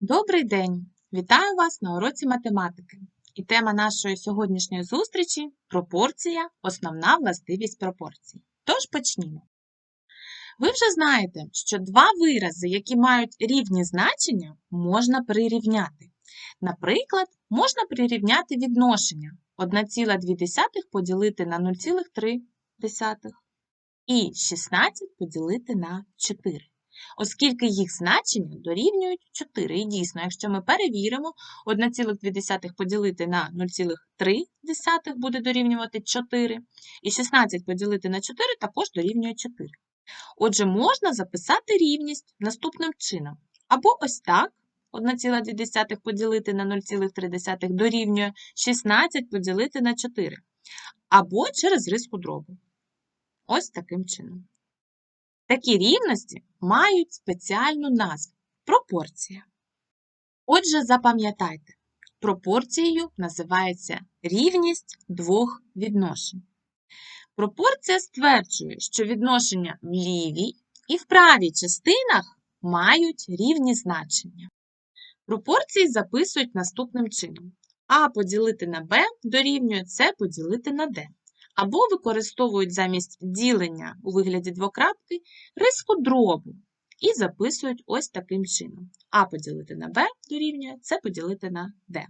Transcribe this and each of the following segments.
Добрий день! Вітаю вас на уроці математики. І тема нашої сьогоднішньої зустрічі пропорція основна властивість пропорцій. Тож почнімо. Ви вже знаєте, що два вирази, які мають рівні значення, можна прирівняти. Наприклад, можна прирівняти відношення 1,2 поділити на 0,3 і 16 поділити на 4 оскільки їх значення дорівнюють 4. І дійсно, якщо ми перевіримо, 1,2 поділити на 0,3 буде дорівнювати 4, і 16 поділити на 4 також дорівнює 4. Отже, можна записати рівність наступним чином. Або ось так, 1,2 поділити на 0,3 дорівнює 16 поділити на 4. Або через риску дробу. Ось таким чином. Такі рівності мають спеціальну назву пропорція. Отже, запам'ятайте, пропорцією називається рівність двох відношень. Пропорція стверджує, що відношення в лівій і в правій частинах мають рівні значення. Пропорції записують наступним чином: А поділити на Б дорівнює С поділити на Д або використовують замість ділення у вигляді двокрапки риску дробу і записують ось таким чином. А поділити на Б дорівнює С поділити на Д.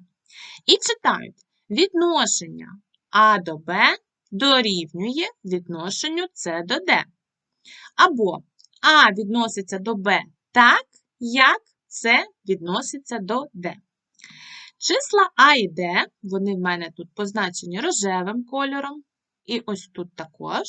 І читають відношення А до Б дорівнює відношенню С до Д. Або А відноситься до Б так, як С відноситься до Д. Числа А і Д, вони в мене тут позначені рожевим кольором, і ось тут також.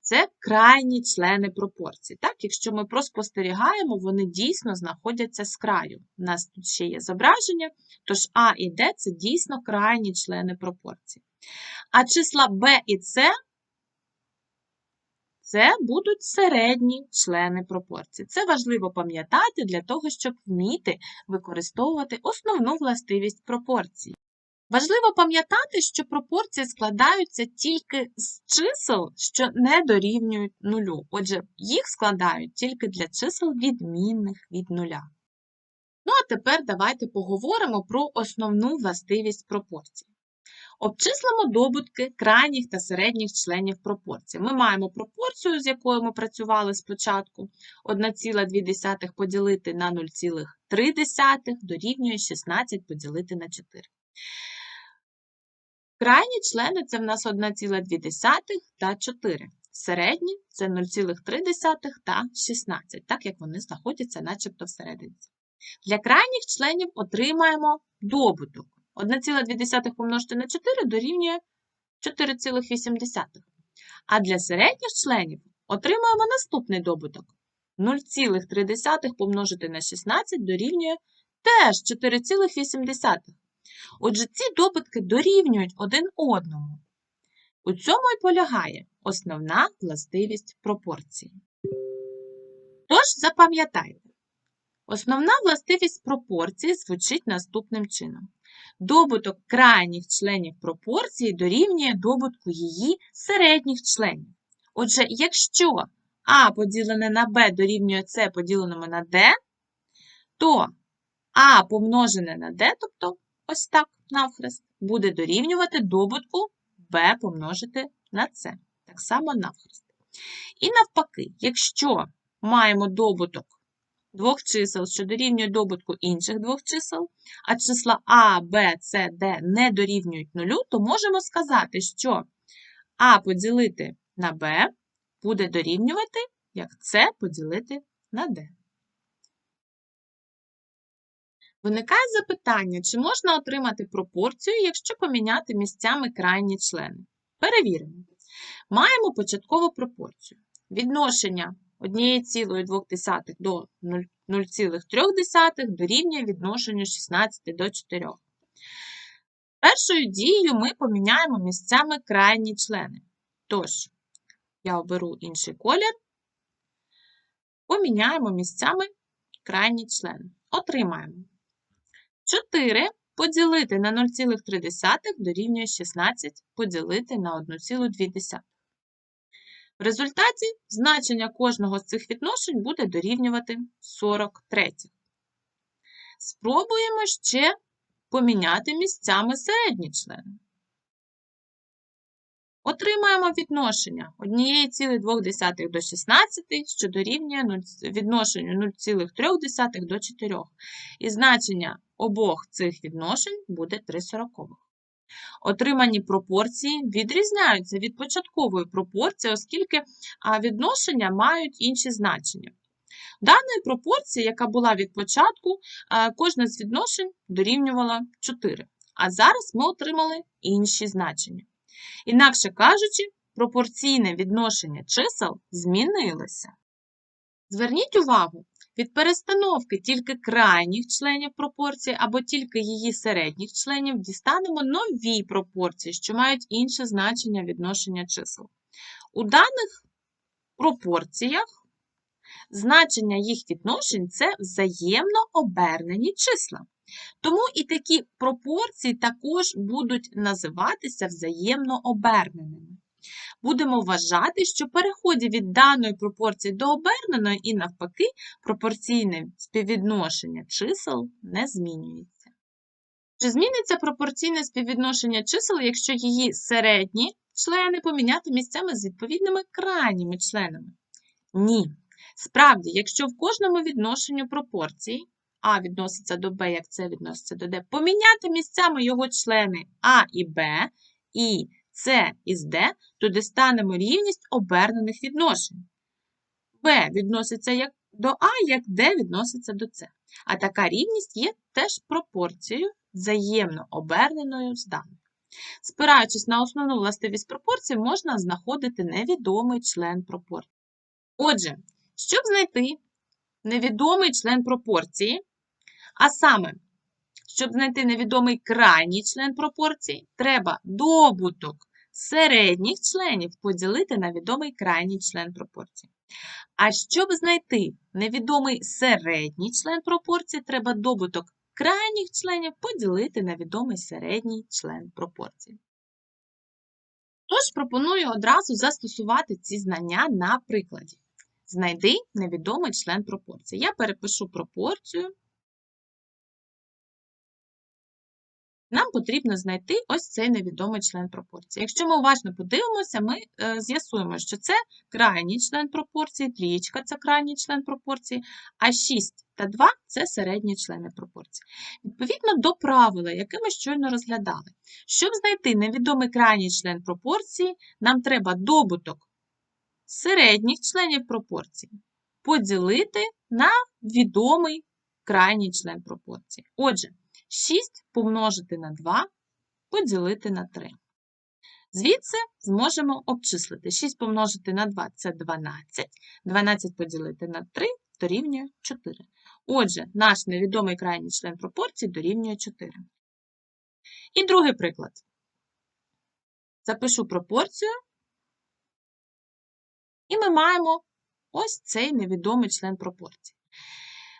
Це крайні члени пропорцій. Так, Якщо ми проспостерігаємо, вони дійсно знаходяться з краю. У нас тут ще є зображення, тож А і Д це дійсно крайні члени пропорцій. А числа Б і С це будуть середні члени пропорцій. Це важливо пам'ятати для того, щоб вміти використовувати основну властивість пропорцій. Важливо пам'ятати, що пропорції складаються тільки з чисел, що не дорівнюють нулю. Отже, їх складають тільки для чисел відмінних від нуля. Ну, а тепер давайте поговоримо про основну властивість пропорцій. Обчислимо добутки крайніх та середніх членів пропорцій. Ми маємо пропорцію, з якою ми працювали спочатку. 1,2 поділити на 0,3 дорівнює 16 поділити на 4. Крайні члени це в нас 1,2 та 4. Середні це 0,3 та 16, так як вони знаходяться начебто всередині. Для крайніх членів отримаємо добуток. 1,2 помножити на 4 дорівнює 4,8. А для середніх членів отримаємо наступний добуток. 0,3 помножити на 16 дорівнює теж 4,8. Отже, ці добутки дорівнюють один одному. У цьому і полягає основна властивість пропорції. Тож, запам'ятайте, основна властивість пропорції звучить наступним чином. Добуток крайніх членів пропорції дорівнює добутку її середніх членів. Отже, якщо А поділене на Б дорівнює С поділеному на Д, то А помножене на Д, тобто ось так навхрест, буде дорівнювати добутку b помножити на c. Так само навхрест. І навпаки, якщо маємо добуток двох чисел, що дорівнює добутку інших двох чисел, а числа А, Б, С, Д не дорівнюють нулю, то можемо сказати, що А поділити на Б буде дорівнювати, як С поділити на Д. Виникає запитання, чи можна отримати пропорцію, якщо поміняти місцями крайні члени. Перевіримо. Маємо початкову пропорцію. Відношення 1,2 до 0,3 дорівнює відношенню 16 до 4. Першою дією ми поміняємо місцями крайні члени. Тож, я оберу інший колір, поміняємо місцями крайні члени. Отримаємо 4 поділити на 0,3 дорівнює 16 поділити на 1,2. В результаті значення кожного з цих відношень буде дорівнювати 43. Спробуємо ще поміняти місцями середні члени. Отримаємо відношення 1,2 до 16, що дорівнює відношенню 0,3 до 4. І значення обох цих відношень буде 3 сорокових. Отримані пропорції відрізняються від початкової пропорції, оскільки відношення мають інші значення. Даної пропорції, яка була від початку, кожна з відношень дорівнювала 4. А зараз ми отримали інші значення. Інакше кажучи, пропорційне відношення чисел змінилося. Зверніть увагу, від перестановки тільки крайніх членів пропорції або тільки її середніх членів дістанемо нові пропорції, що мають інше значення відношення чисел. У даних пропорціях значення їх відношень це взаємно обернені числа. Тому і такі пропорції також будуть називатися взаємно оберненими. Будемо вважати, що переході від даної пропорції до оберненої і навпаки пропорційне співвідношення чисел не змінюється. Чи зміниться пропорційне співвідношення чисел, якщо її середні члени поміняти місцями з відповідними крайніми членами? Ні. Справді, якщо в кожному відношенню пропорції а відноситься до Б, як С відноситься до Д, поміняти місцями його члени А і Б, і С із Д, то дістанемо рівність обернених відношень. Б відноситься як до А, як Д відноситься до С. А така рівність є теж пропорцією взаємно оберненою з даною. Спираючись на основну властивість пропорції, можна знаходити невідомий член пропорції. Отже, щоб знайти невідомий член пропорції, а саме, щоб знайти невідомий крайній член пропорції, треба добуток середніх членів поділити на відомий крайній член пропорції. А щоб знайти невідомий середній член пропорції, треба добуток крайніх членів поділити на відомий середній член пропорції. Тож пропоную одразу застосувати ці знання на прикладі. Знайди невідомий член пропорції. Я перепишу пропорцію нам потрібно знайти ось цей невідомий член пропорції. Якщо ми уважно подивимося, ми е, з'ясуємо, що це крайній член пропорції, трієчка це крайній член пропорції, а 6 та 2 це середні члени пропорції. Відповідно до правила, яке ми щойно розглядали, щоб знайти невідомий крайній член пропорції, нам треба добуток середніх членів пропорції поділити на відомий крайній член пропорції. Отже, 6 помножити на 2 поділити на 3. Звідси зможемо обчислити. 6 помножити на 2 це 12. 12 поділити на 3 дорівнює 4. Отже, наш невідомий крайній член пропорції дорівнює 4. І другий приклад. Запишу пропорцію. І ми маємо ось цей невідомий член пропорції.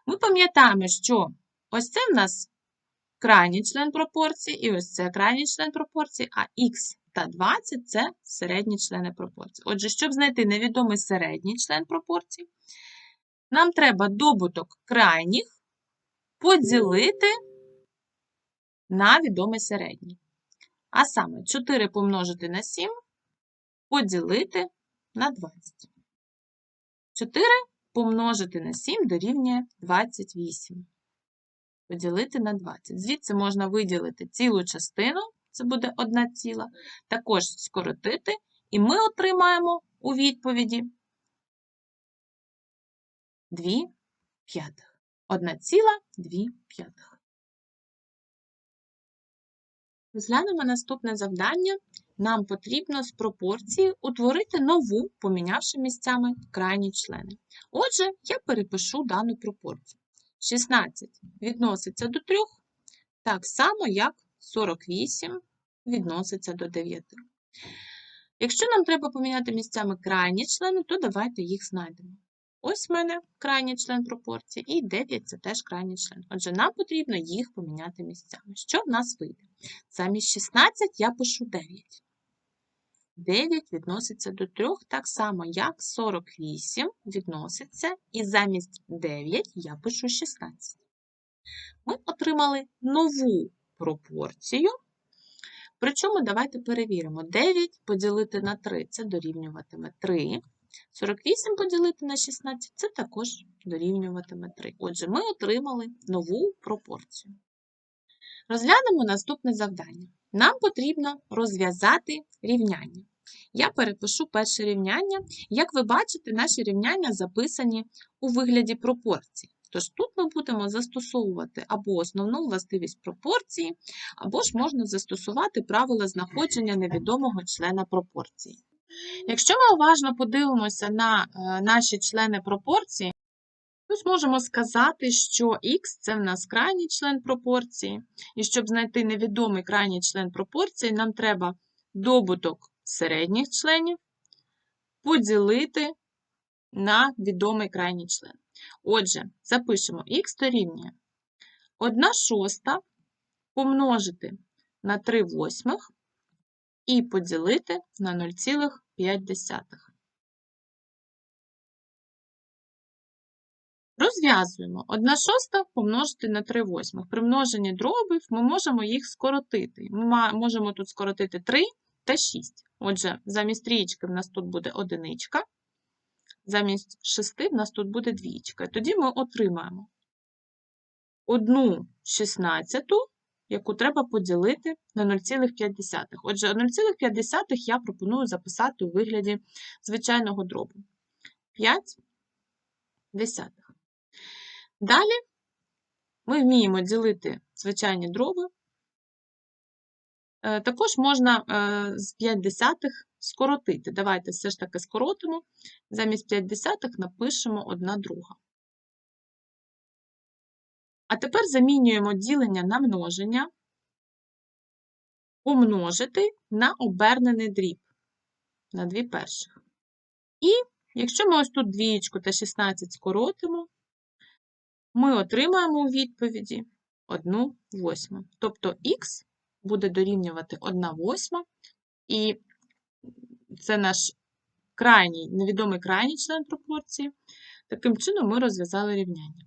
Ми пам'ятаємо, що ось це в нас крайній член пропорції, і ось це крайній член пропорції, а х та 20 це середні члени пропорції. Отже, щоб знайти невідомий середній член пропорції, нам треба добуток крайніх поділити на відомий середній. А саме 4 помножити на 7 поділити на 20. 4 помножити на 7 дорівнює 28 поділити на 20. Звідси можна виділити цілу частину, це буде одна ціла, також скоротити, і ми отримаємо у відповіді 2 п'ятих. 1 ціла 2 п'ятих. Розглянемо наступне завдання. Нам потрібно з пропорції утворити нову, помінявши місцями крайні члени. Отже, я перепишу дану пропорцію. 16 відноситься до 3, так само, як 48 відноситься до 9. Якщо нам треба поміняти місцями крайні члени, то давайте їх знайдемо. Ось в мене крайній член пропорції, і 9 це теж крайній член. Отже, нам потрібно їх поміняти місцями. Що в нас вийде? Замість 16 я пишу 9. 9 відноситься до 3, так само, як 48 відноситься, і замість 9 я пишу 16. Ми отримали нову пропорцію. Причому давайте перевіримо. 9 поділити на 3 це дорівнюватиме 3. 48 поділити на 16 це також дорівнюватиме 3. Отже, ми отримали нову пропорцію. Розглянемо наступне завдання. Нам потрібно розв'язати рівняння. Я перепишу перше рівняння. Як ви бачите, наші рівняння записані у вигляді пропорцій. Тож тут ми будемо застосовувати або основну властивість пропорції, або ж можна застосувати правила знаходження невідомого члена пропорції. Якщо ми уважно подивимося на е, наші члени пропорції, то зможемо сказати, що х це в нас крайній член пропорції, і щоб знайти невідомий крайній член пропорції, нам треба добуток середніх членів поділити на відомий крайній член. Отже, запишемо х дорівнює 1 шоста помножити на 3 восьмих і поділити на 0,5. Розв'язуємо 1 шоста помножити на 3 восьмих. При множенні дробів ми можемо їх скоротити. Ми можемо тут скоротити 3 та 6. Отже, замість трієчки в нас тут буде одиничка, замість 6 в нас тут буде двічка. Тоді ми отримаємо 1 шістнадцяту, яку треба поділити на 0,5. Отже, 0,5 я пропоную записати у вигляді звичайного дробу. 5 десятих. Далі ми вміємо ділити звичайні дроби. Е, Також можна е, з 5 десятих скоротити. Давайте все ж таки скоротимо. Замість 5 десятих напишемо 1 друга. А тепер замінюємо ділення на множення, помножити на обернений дріб на 2 перших. І якщо ми ось тут двієчку та 16 скоротимо, ми отримаємо у відповіді 1 восьму. Тобто х буде дорівнювати 1 восьма, і це наш крайній, невідомий крайній член пропорції. Таким чином ми розв'язали рівняння.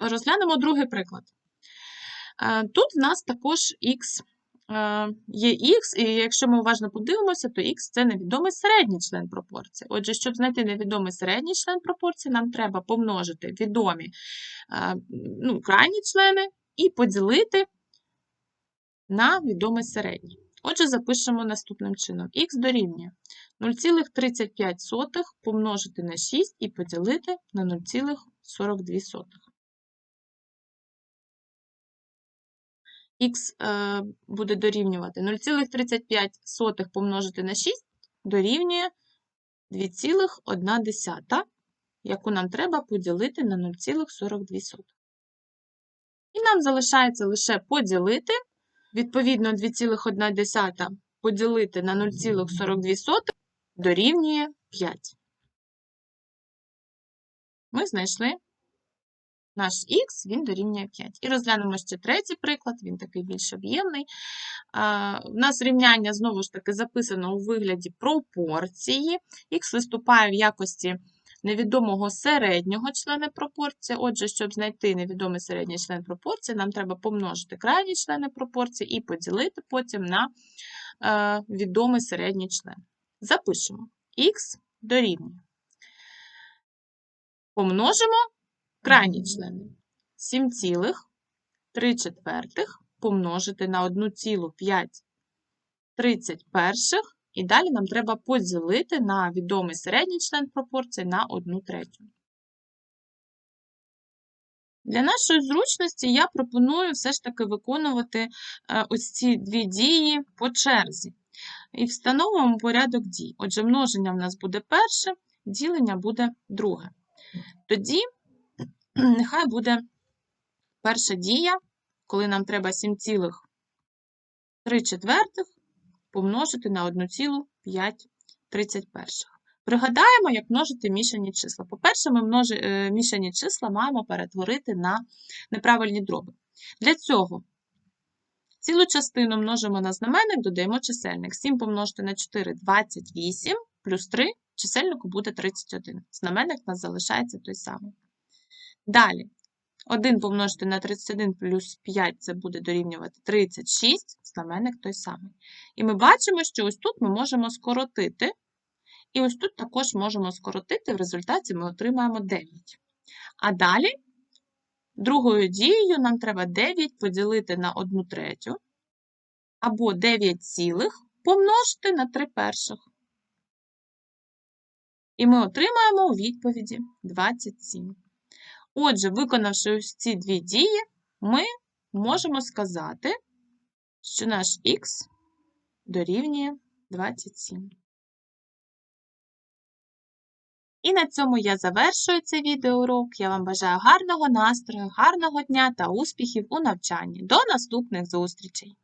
Розглянемо другий приклад. Тут в нас також х є х, і якщо ми уважно подивимося, то х це невідомий середній член пропорції. Отже, щоб знайти невідомий середній член пропорції, нам треба помножити відомі ну, крайні члени і поділити на відомий середній. Отже, запишемо наступним чином. х дорівнює 0,35 помножити на 6 і поділити на 0,42. Х е, буде дорівнювати 0,35 помножити на 6 дорівнює 2,1, яку нам треба поділити на 0,42. І нам залишається лише поділити, відповідно, 2,1 поділити на 0,42 дорівнює 5. Ми знайшли наш х, він дорівнює 5. І розглянемо ще третій приклад, він такий більш об'ємний. У нас рівняння, знову ж таки, записано у вигляді пропорції. Х виступає в якості невідомого середнього члена пропорції. Отже, щоб знайти невідомий середній член пропорції, нам треба помножити крайні члени пропорції і поділити потім на е, відомий середній член. Запишемо х дорівнює. Помножимо крайні члени. 7,3 четвертих помножити на 1,5 і далі нам треба поділити на відомий середній член пропорції на 1 третю. Для нашої зручності я пропоную все ж таки виконувати е, ось ці дві дії по черзі. І встановимо порядок дій. Отже, множення в нас буде перше, ділення буде друге. Тоді нехай буде перша дія, коли нам треба 7,3 четвертих помножити на 1,531. Пригадаємо, як множити мішані числа. По-перше, ми множи, е, мішані числа маємо перетворити на неправильні дроби. Для цього цілу частину множимо на знаменник, додаємо чисельник. 7 помножити на 4 28, плюс 3 чисельнику буде 31. Знаменник у нас залишається той самий. Далі, 1 помножити на 31 плюс 5 це буде дорівнювати 36, знаменник той самий. І ми бачимо, що ось тут ми можемо скоротити, і ось тут також можемо скоротити, в результаті ми отримаємо 9. А далі другою дією нам треба 9 поділити на 1 третю, або 9 цілих помножити на 3 перших. І ми отримаємо у відповіді 27. Отже, виконавши ось ці дві дії, ми можемо сказати, що наш х дорівнює 27. І на цьому я завершую цей відеоурок. Я вам бажаю гарного настрою, гарного дня та успіхів у навчанні. До наступних зустрічей!